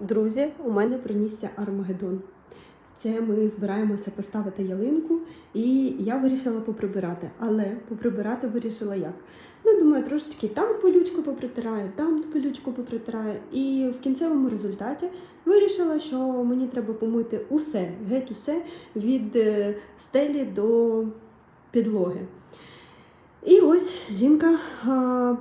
Друзі, у мене принісся Армагеддон. Це ми збираємося поставити ялинку, і я вирішила поприбирати. Але поприбирати вирішила як? Ну, думаю, трошечки там пилючку попритираю, там пилючку попритираю. І в кінцевому результаті вирішила, що мені треба помити усе, геть усе від е, стелі до підлоги. І ось жінка а,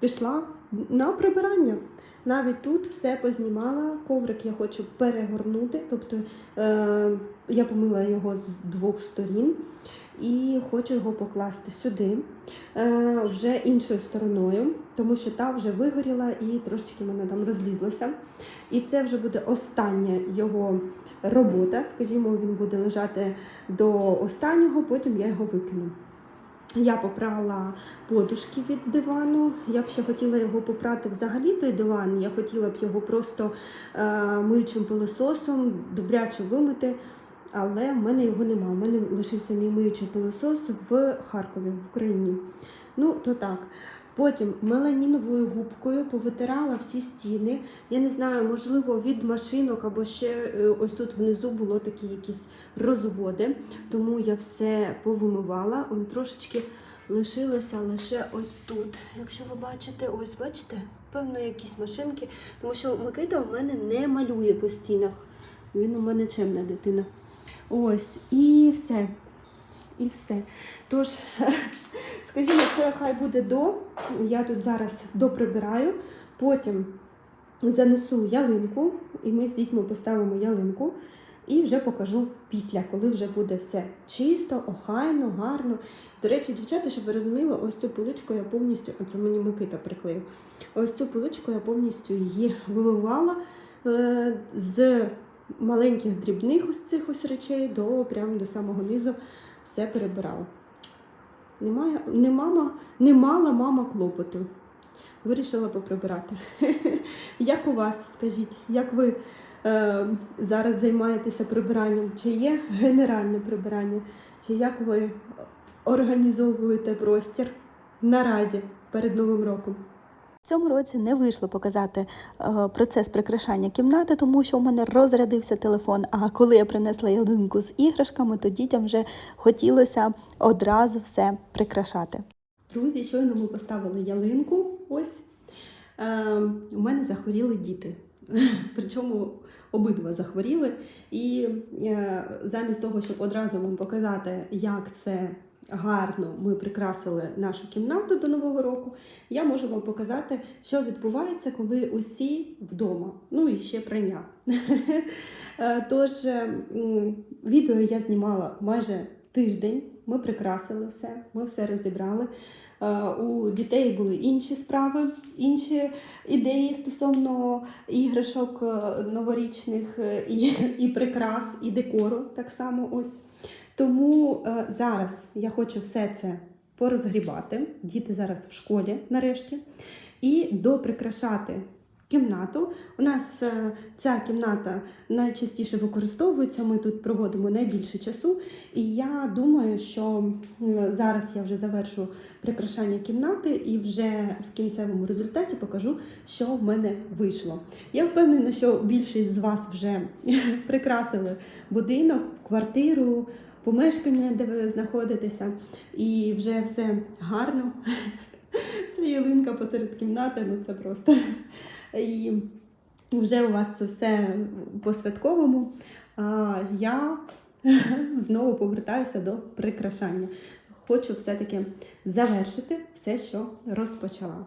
пішла на прибирання. Навіть тут все познімала. Коврик я хочу перегорнути, тобто е, я помила його з двох сторін і хочу його покласти сюди е, вже іншою стороною, тому що та вже вигоріла і трошечки мене там розлізлося. І це вже буде остання його робота. Скажімо, він буде лежати до останнього, потім я його викину. Я попрала подушки від дивану. Я б ще хотіла його попрати взагалі той диван. Я хотіла б його просто е, миючим пилососом добряче вимити, але в мене його нема. У мене лишився мій миючий пилосос в Харкові, в Україні. Ну, то так. Потім меланіновою губкою повитирала всі стіни. Я не знаю, можливо, від машинок або ще е, ось тут внизу було такі якісь розводи, тому я все повимивала. Он трошечки лишилося лише ось тут. Якщо ви бачите, ось бачите, певно, якісь машинки, тому що Микита у мене не малює по стінах. Він у мене чемна дитина. Ось, і все. І все. Тож, скажімо, це хай буде до. Я тут зараз доприбираю, потім занесу ялинку, і ми з дітьми поставимо ялинку. І вже покажу після, коли вже буде все чисто, охайно, гарно. До речі, дівчата, щоб ви розуміли, ось цю поличку я повністю, оце мені Микита приклеїв. Ось цю поличку я повністю її вимивала е, з маленьких дрібних ось цих ось речей до прямо до самого низу все перебирала. Немає, не, мама, не мала мама клопоту. Вирішила поприбирати. Як у вас, скажіть, як ви е, зараз займаєтеся прибиранням? Чи є генеральне прибирання? Чи як ви організовуєте простір наразі перед Новим роком? Цьому році не вийшло показати е, процес прикрашання кімнати, тому що у мене розрядився телефон. А коли я принесла ялинку з іграшками, то дітям вже хотілося одразу все прикрашати. Друзі, щойно ми поставили ялинку. Ось е, у мене захворіли діти. Причому обидва захворіли. І е, замість того, щоб одразу вам показати, як це гарно ми прикрасили нашу кімнату до Нового року, я можу вам показати, що відбувається, коли усі вдома. Ну і ще прання. Е, Тож, е, відео я знімала майже тиждень. Ми прикрасили все, ми все розібрали. Е, У дітей були інші справи, інші ідеї стосовно іграшок новорічних і, і прикрас, і декору так само ось. Тому е, зараз я хочу все це порозгрібати. Діти зараз в школі нарешті. І доприкрашати кімнату. У нас е, ця кімната найчастіше використовується. Ми тут проводимо найбільше часу. І я думаю, що е, зараз я вже завершу прикрашання кімнати і вже в кінцевому результаті покажу, що в мене вийшло. Я впевнена, що більшість з вас вже прикрасили будинок, квартиру, помешкання, де ви знаходитеся, і вже все гарно. Це ялинка посеред кімнати, ну це просто. І вже у вас це все по-святковому. А я знову повертаюся до прикрашання. Хочу все-таки завершити все, що розпочала.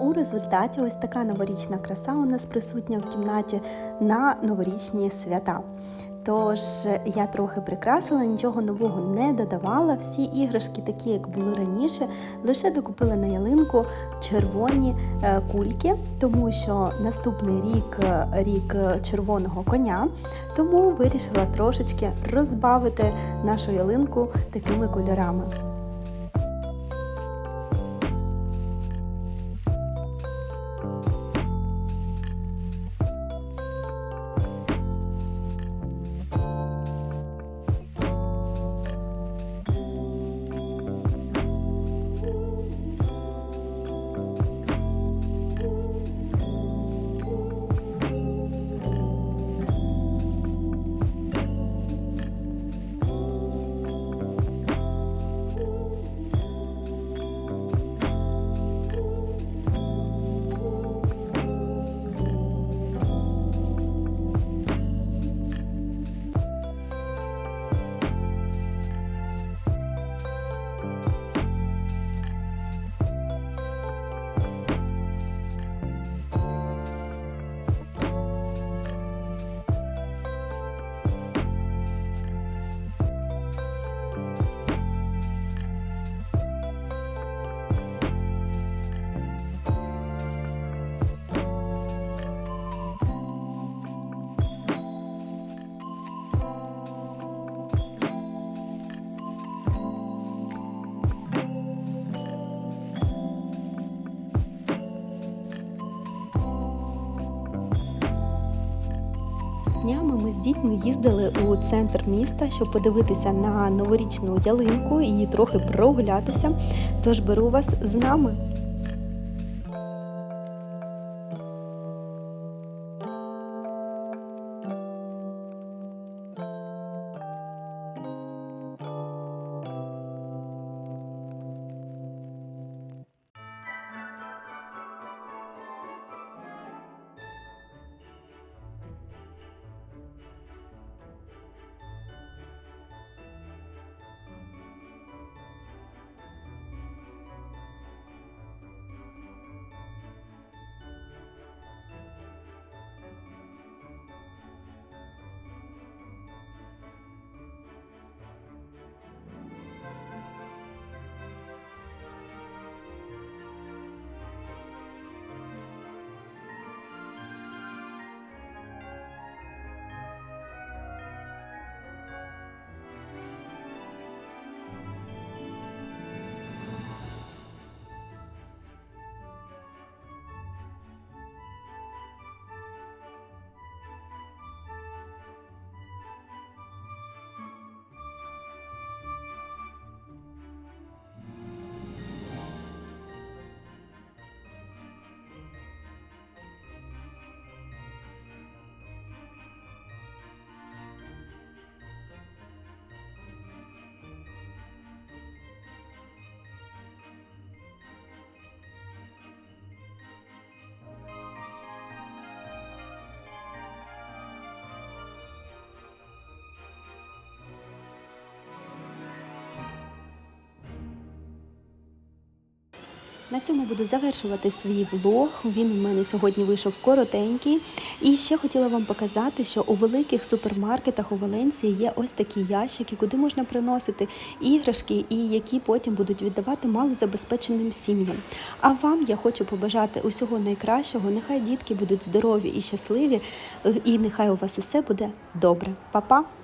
У результаті ось така новорічна краса у нас присутня в кімнаті на новорічні свята. Тож я трохи прикрасила, нічого нового не додавала. Всі іграшки, такі як були раніше, лише докупила на ялинку червоні е, кульки, тому що наступний рік е, рік е, червоного коня. Тому вирішила трошечки розбавити нашу ялинку такими кольорами. Ми з дітьми їздили у центр міста, щоб подивитися на новорічну ялинку і трохи прогулятися. Тож беру вас з нами. На цьому буду завершувати свій влог. Він у мене сьогодні вийшов коротенький. І ще хотіла вам показати, що у великих супермаркетах у Валенції є ось такі ящики, куди можна приносити іграшки, і які потім будуть віддавати малозабезпеченим сім'ям. А вам я хочу побажати усього найкращого. Нехай дітки будуть здорові і щасливі, і нехай у вас усе буде добре. Па-па!